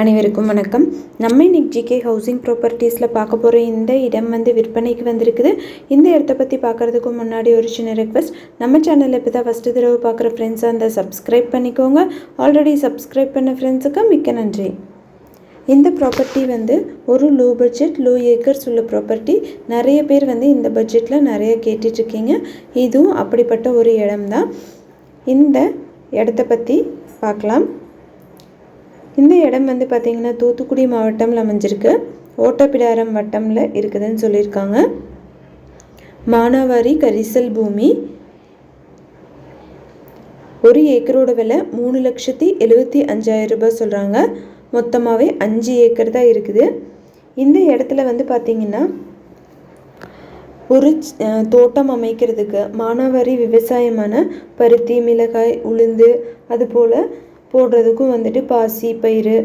அனைவருக்கும் வணக்கம். நம்ம இன்னைக்கு ஜிகே ஹவுசிங் ப்ராப்பர்ட்டிஸில் பார்க்க போகிற இந்த இடம் வந்து விற்பனைக்கு வந்திருக்குது. இந்த இடத்த பற்றி பார்க்குறதுக்கு முன்னாடி ஒரு சின்ன ரெக்வஸ்ட் நம்ம சேனலில் இப்போ தான் ஃபஸ்ட்டு தடவை பார்க்குற ஃப்ரெண்ட்ஸாக அந்த சப்ஸ்கிரைப் பண்ணிக்கோங்க. ஆல்ரெடி சப்ஸ்கிரைப் பண்ண ஃப்ரெண்ட்ஸுக்கு மிக்க நன்றி. இந்த ப்ராப்பர்ட்டி வந்து ஒரு லோ பட்ஜெட் லோ ஏக்கர்ஸ் உள்ள ப்ராப்பர்ட்டி நிறைய பேர் வந்து இந்த பட்ஜெட்டில் நிறைய கேட்டுட்ருக்கீங்க. இதுவும் அப்படிப்பட்ட ஒரு இடம்தான். இந்த இடத்த பற்றி பார்க்கலாம். இந்த இடம் வந்து பார்த்திங்கன்னா தூத்துக்குடி மாவட்டம்ல அமைஞ்சிருக்கு. ஓட்டப்பிடாரம் வட்டம்ல இருக்குதுன்னு சொல்லியிருக்காங்க. மானாவாரி கரிசல் பூமி. ஒரு ஏக்கரோட விலை மூணு லட்சத்தி எழுபத்தி அஞ்சாயிரம் ரூபாய் சொல்கிறாங்க மொத்தமாகவே அஞ்சு ஏக்கர் தான் இருக்குது. இந்த இடத்துல வந்து பார்த்திங்கன்னா ஒரு அஹ், தோட்டம் அமைக்கிறதுக்கு மானாவாரி விவசாயமான பருத்தி மிளகாய் உளுந்து அதுபோல் போடுறதுக்கும் வந்துட்டு பாசி பயிறு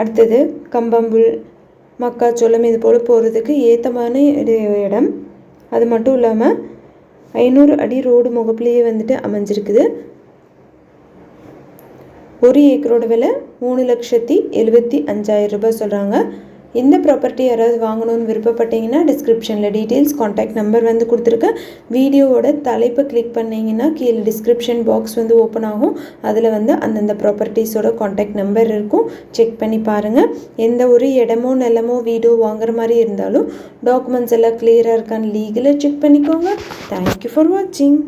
அடுத்தது கம்பம்புல் மக்காச்சோளம் இது போல் போடுறதுக்கு ஏத்தமான இடம். அது மட்டும் இல்லாமல் ஐநூறு அடி ரோடு முகப்புலேயே வந்துட்டு அமைஞ்சிருக்குது. ஒரு ஏக்கரோட விலை மூணு லட்சத்தி எழுபத்தி அஞ்சாயிரம் ரூபாய் சொல்கிறாங்க இந்த ப்ராப்பர்ட்டி யாராவது வாங்கணும்னு விருப்பப்பட்டீங்கன்னா டிஸ்கிரிப்ஷனில் டீட்டெயில்ஸ் காண்டாக்ட் நம்பர் வந்து கொடுத்துருக்கேன் வீடியோவோட தலைப்பை கிளிக் பண்ணிங்கன்னா கீழே டிஸ்கிரிப்ஷன் பாக்ஸ் வந்து ஓப்பன் ஆகும். அதில் வந்து அந்தந்த ப்ராப்பர்ட்டிஸோட காண்டாக்ட் நம்பர் இருக்கும். செக் பண்ணி பாருங்கள் எந்த ஒரு இடமோ நிலமோ வீடோ வாங்குற மாதிரி இருந்தாலும் டாக்குமெண்ட்ஸ் எல்லாம் கிளியராக இருக்கான்னு லீகலாக செக் பண்ணிக்கோங்க. தேங்க்யூ ஃபார் வாட்சிங்